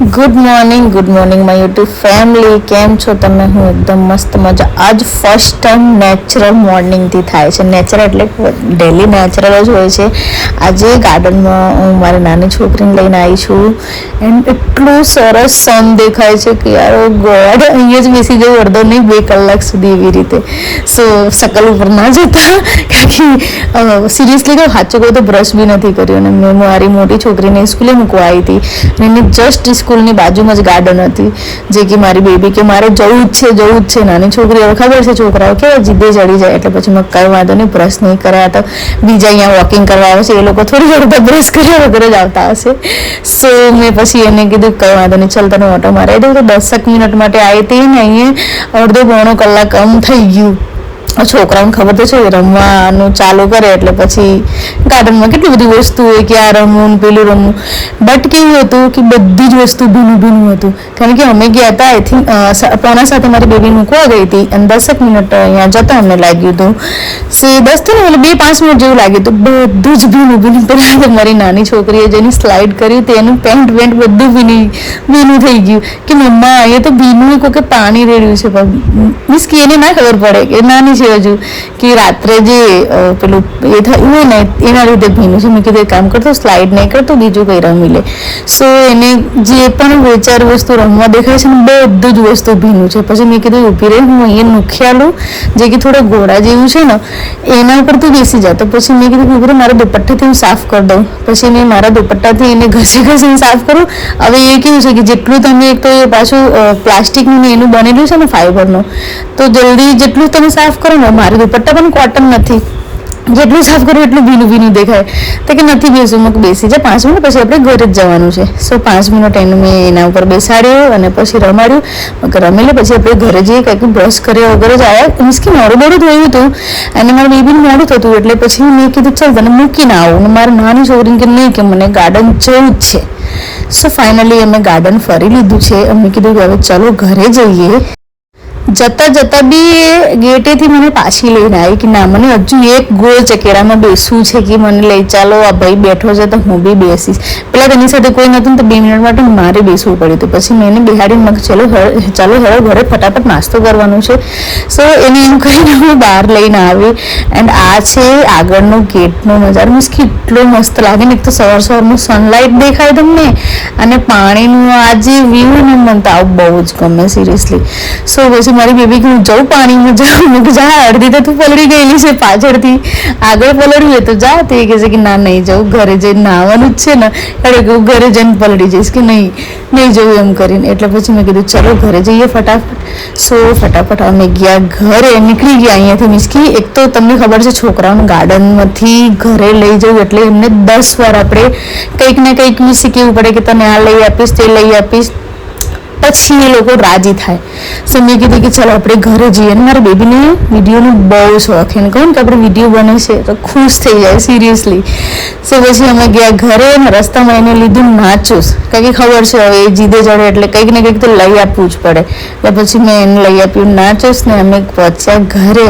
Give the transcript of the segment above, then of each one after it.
Good morning good morning my YouTube family કેમ છો તમે? હું એકદમ મસ્ત મજા. આજ ફર્સ્ટ ટાઈમ નેચરલ મોર્નિંગથી થાય છે. નેચરલ એટલે ડેલી નેચરલ જ હોય છે. આજે ગાર્ડનમાં હું મારી નાની છોકરીને લઈને આવી છું. એન્ડ એટલું સરસ સન દેખાય છે કે યાર ગોડ, અહીંયા જ બેસી જવું અડધો નહીં, બે કલાક સુધી એવી રીતે. સો શકલ ઉપર ના જતા. કારણ કે સિરિયસલી કહું સાચું કહું તો બ્રશ બી નથી કર્યો. અને મેં મારી મોટી છોકરીને સ્કૂલે મૂકવા આવી હતી. અને જસ્ટ સ્કૂલની બાજુમાં જ ગાર્ડન હતી. જે કે મારી બેબી કે મારે જવું જ છે, જવું જ છે. નાની છોકરી હવે ખબર છે છોકરાઓ કેવા જીદે ચડી જાય. એટલે પછી મેં કઈ વાંધો નહીં, બ્રશ નહીં કર્યા. તો બીજા અહીંયા વોકિંગ કરવા આવે છે. એ લોકો થોડી વાર તો બ્રશ કર્યા વગર જ આવતા હશે. સો મેં પછી એને કીધું કઈ વાંધો નહીં, ચાલ તને ઓટો મારી દઉં. તો દસક મિનિટ માટે આવી હતી ને અહીંયા અડધો પોણો કલાક આમ થઈ ગયું. છોકરાઓને ખબર તો છે, રમવાનું ચાલુ કરે એટલે પછી ગાર્ડનમાં કેટલી બધી વસ્તુ હોય કે આ રમવું પેલું રમવું. બટ કેવું હતું કે બધી જ વસ્તુ ભીનું ભીનું હતું. કારણ કે અમે ગયા હતા આઈ થિંક પોણા સાથે મારી બેબી મૂકવા ગઈ હતી અને દસક મિનિટ અહીંયા જતા અમને લાગ્યું હતું. સે દસથી ને એટલે બે પાંચ મિનિટ જેવું લાગ્યું હતું. બધું જ ભીનું ભીનું. પેલા તો મારી નાની છોકરીએ જેની સ્લાઇડ કરી તેનું પેન્ટ વેન્ટ બધું ભીની, ભીનું થઈ ગયું કે મમ્મા, અહીંયા તો ભીનું કોઈ પાણી રેડ્યું છે, પણ મીન્સ કે એને ના ખબર પડે કે નાની છે હજુ કે રાત્રે જે પેલું એ થયું હોય ને એના લીધે ભીનું છે. મેં કીધું, એક કામ કરતો સ્લાઇડ નહીં કરતો બીજું કંઈ રમી લે. સો એને જે પણ બે ચાર વસ્તુ રમવા દેખાય છે ને, બધું જ વસ્તુ ભીનું છે. પછી મેં કીધું ઊભી રહી, હું અહીંયા નુખ્યાલું જે કે થોડા ઘોડા જેવું છે ને, એના ઉપર તું બેસી જા. તો પછી મેં કીધું ઊભી મારા દુપટ્ટાથી હું સાફ કરી દઉં. પછી મેં મારા દુપટ્ટાથી એને ઘસી ઘસીને સાફ કરું. હવે એ કેવું છે કે જેટલું તમે એક તો એ પાછું પ્લાસ્ટિકનું એનું બનેલું છે ને, ફાઈબરનું, તો જલ્દી જેટલું તમે સાફ કરો ને મારી દુપટ્ટા પણ કોટન નથી. જેટલું સાફ કરું એટલું ભીનું ભીનું દેખાય. તો કે નથી બેસું મૂક બેસી જાય. પાંચ મિનિટ પછી આપણે ઘરે જ જવાનું છે. સો પાંચ મિનિટ એને મેં એના ઉપર બેસાડ્યું અને પછી રમાડ્યું. મગ રમી પછી આપણે ઘરે જઈએ, કંઈક બ્રશ કર્યા, વગર જ આવ્યા મીન્સ કે મોડું મોડું ધોયું હતું. અને મારા બેબીને મોડું થતું એટલે પછી મેં કીધું, ચાલ તને મૂકીને આવું. અને મારી નાની છોકરીને કે નહીં, કે મને ગાર્ડન જવું જ છે. સો ફાઇનલી અમે ગાર્ડન ફરી લીધું છે. અમે કીધું કે હવે ચાલો ઘરે જઈએ. જતા જતા બી ગેટેથી મને પાછી લઈને આવી કે ના, મને હજુ એક ગોળ ચકેરામાં બેસવું છે કે મને લઈ ચાલો, આ ભાઈ બેઠો છે તો હું બી બેસીશ. પેલા તેની સાથે કોઈ નતું તો બે મિનિટ માટે મારે બેસવું પડ્યું હતું. પછી મેં એને બિહાડીને મગ ચાલો ચાલો હવે ઘરે ફટાફટ નાસ્તો કરવાનું છે. સો એને એમ કહીને હું બહાર લઈને આવી. એન્ડ આ છે આગળનો ગેટનો નજારો. મીન્સ કેટલો મસ્ત લાગે ને. એક તો સવાર સવારનું સનલાઇટ દેખાય તમને અને પાણીનું આ જે વ્યૂ ને મને તો આવું બહુ જ ગમે સિરિયસલી સો પછી મારી બેબી કે હું જઉં પાણીમાં જાઉં. મેં જા, અડધી તો તું પલળી ગયેલી છે પાછળથી. આગળ પલળ્યું તો જા. તે કહે છે કે, ના, નહીં જવું ઘરે જઈને નાહવાનું જ છે ને. એટલે કે, હું ઘરે જઈને પલળી જઈશ કે નહીં? નહીં જવું એમ કરીને. એટલે પછી મેં કીધું, ચલો, ઘરે જઈએ ફટાફટ. સો ફટાફટ અમે ગયા ઘરે, નીકળી ગયા અહીંયાથી મીન્સ કે એક તો તમને ખબર છે છોકરાઓને ગાર્ડનમાંથી ઘરે લઈ જવું એટલે એમને દસ વાર આપણે કંઈક ને કંઈક મીન્સ કેવું પડે કે તને આ લઈ આપીશ, તે લઈ આપીશ. પછી એ લોકો રાજી થાય. સો મેં કીધું કે ચાલો આપણે ઘરે જઈએ અને મારા બેબીને વિડીયોનો બહુ શોખ. એને કહું ને કે આપણે વીડિયો બને છે તો ખુશ થઈ જાય સિરિયસલી સો પછી અમે ગયા ઘરે રસ્તામાં એને લીધું નાચુસ કારણ કે ખબર છે, હવે એ જીદે ચડે એટલે કંઈક ને કંઈક તો લઈ આપવું જ પડે. એટલે પછી મેં એને લઈ આપ્યું નાચોસ ને અમે પહોંચ્યા ઘરે.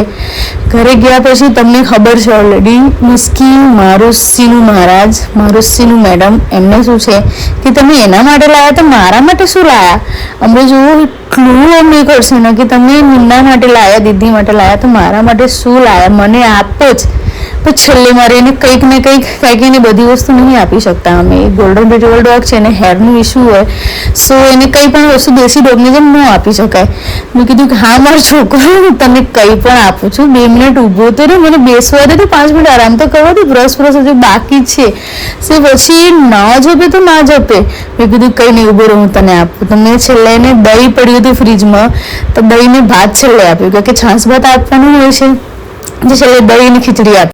ઘરે ગયા પછી તમને ખબર છે ઓલરેડી મુસ્કી મારુસિનું મહારાજ, મારુસિનું મેડમ, એમને શું છે કે તમે એના માટે લાયા તો મારા માટે શું લાયા? અમને જોવું એટલું અમને કરશે ને કે તમે મુન્ના માટે લાયા, દીદી માટે લાયા, તો મારા માટે શું લાયા? મને આપો જ. પણ છેલ્લે મારે એને કંઈક ને કંઈક કાંઈક એને બધી વસ્તુ નહીં આપી શકતા અમે. ગોલ્ડન રિટ્રીવર ડોગ છે એને હેરનું ઇશ્યુ હોય. સો એને કંઈ પણ વસ્તુ દેશી ડોગને જેમ ન આપી શકાય. મેં કીધું કે, હા, મારો છોકરો, હું તને કંઈ પણ આપું છું. બે મિનિટ ઊભો તો રહ્યો મને બેસવા દે તો પાંચ મિનિટ આરામ તો કરવા દે. બ્રશ બ્રશ હજુ બાકી છે. સે પછી ના જપે તો ના જપે. મેં કીધું, કંઈ નહીં, ઊભો રહો, હું તને આપું. તો મેં છેલ્લે એને દહીં પડ્યું હતું ફ્રીજમાં તો દહીંને ભાત છેલ્લે આપ્યું. કે છાશ ભાત આપવાનું હોય છે. જે છેલ્લે દહીંની ખીચડી આપી.